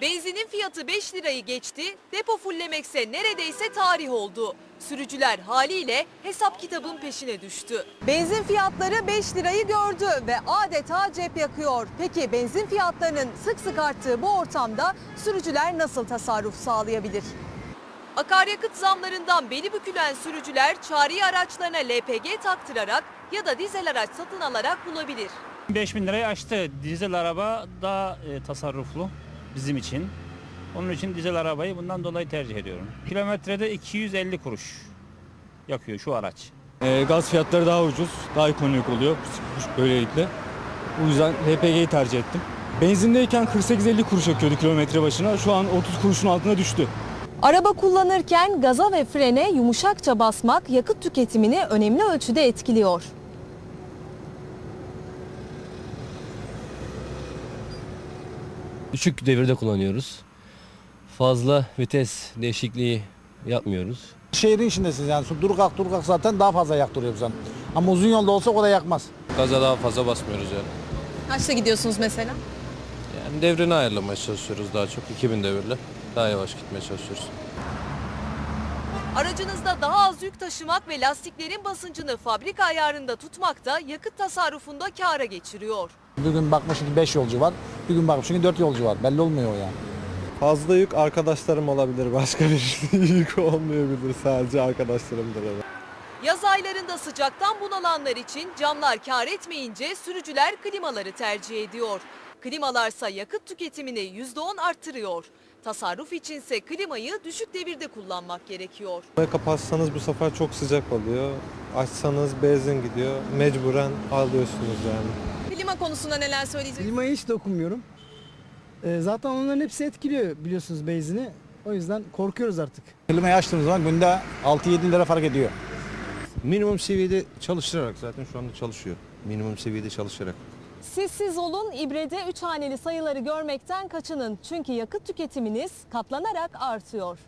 Benzinin fiyatı 5 lirayı geçti, depo fullemekse neredeyse tarih oldu. Sürücüler haliyle hesap kitabın peşine düştü. Benzin fiyatları 5 lirayı gördü ve adeta cep yakıyor. Peki benzin fiyatlarının sık sık arttığı bu ortamda sürücüler nasıl tasarruf sağlayabilir? Akaryakıt zamlarından beli bükülen sürücüler çağrı araçlarına LPG taktırarak ya da dizel araç satın alarak bulabilir. 5000 lirayı aştı. Dizel araba daha e, tasarruflu bizim için. Onun için dizel arabayı bundan dolayı tercih ediyorum. Kilometrede 250 kuruş yakıyor şu araç. Ee, gaz fiyatları daha ucuz, daha ekonomik oluyor böylelikle. Bu yüzden LPG'yi tercih ettim. Benzindeyken 48-50 kuruş yakıyordu kilometre başına. Şu an 30 kuruşun altına düştü. Araba kullanırken gaza ve frene yumuşakça basmak yakıt tüketimini önemli ölçüde etkiliyor. Düşük devirde kullanıyoruz. Fazla vites değişikliği yapmıyoruz. Şehrin içindesiniz yani dur kalk dur kalk zaten daha fazla yaktırıyor bize. Ama uzun yolda olsa o da yakmaz. Gaza daha fazla basmıyoruz yani. Kaçta gidiyorsunuz mesela? Yani devrini ayarlamaya çalışıyoruz daha çok. 2000 devirle. Daha yavaş gitmeye çalışıyoruz. Aracınızda daha az yük taşımak ve lastiklerin basıncını fabrika ayarında tutmak da yakıt tasarrufunda kâra geçiriyor. Bir gün bakmışsın ki 5 yolcu var, bir gün bakmışsın ki 4 yolcu var. Belli olmuyor o yani. Fazla yük arkadaşlarım olabilir. Başka bir yük olmayabilir. Sadece arkadaşlarımdır. Yaz aylarında sıcaktan bunalanlar için camlar kâr etmeyince sürücüler klimaları tercih ediyor. Klimalarsa yakıt tüketimini %10 arttırıyor. Tasarruf içinse klimayı düşük devirde kullanmak gerekiyor. Kapatsanız bu sefer çok sıcak oluyor. Açsanız benzin gidiyor. Mecburen alıyorsunuz yani. Klima konusunda neler söyleyeceksiniz? Klimaya hiç dokunmuyorum. Ee, zaten onların hepsi etkiliyor biliyorsunuz benzini. O yüzden korkuyoruz artık. Klimayı açtığımız zaman günde 6-7 lira fark ediyor. Minimum seviyede çalıştırarak zaten şu anda çalışıyor. Minimum seviyede çalışarak. Sessiz olun, ibrede 3 haneli sayıları görmekten kaçının. Çünkü yakıt tüketiminiz katlanarak artıyor.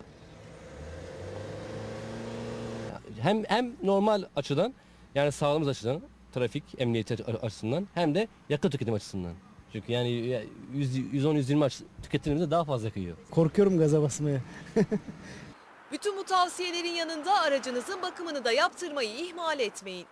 Hem hem normal açıdan yani sağlığımız açıdan, trafik emniyeti açısından hem de yakıt tüketim açısından. Çünkü yani 110-120 aç- tüketimimizde daha fazla yakıyor. Korkuyorum gaza basmaya. Bütün bu tavsiyelerin yanında aracınızın bakımını da yaptırmayı ihmal etmeyin.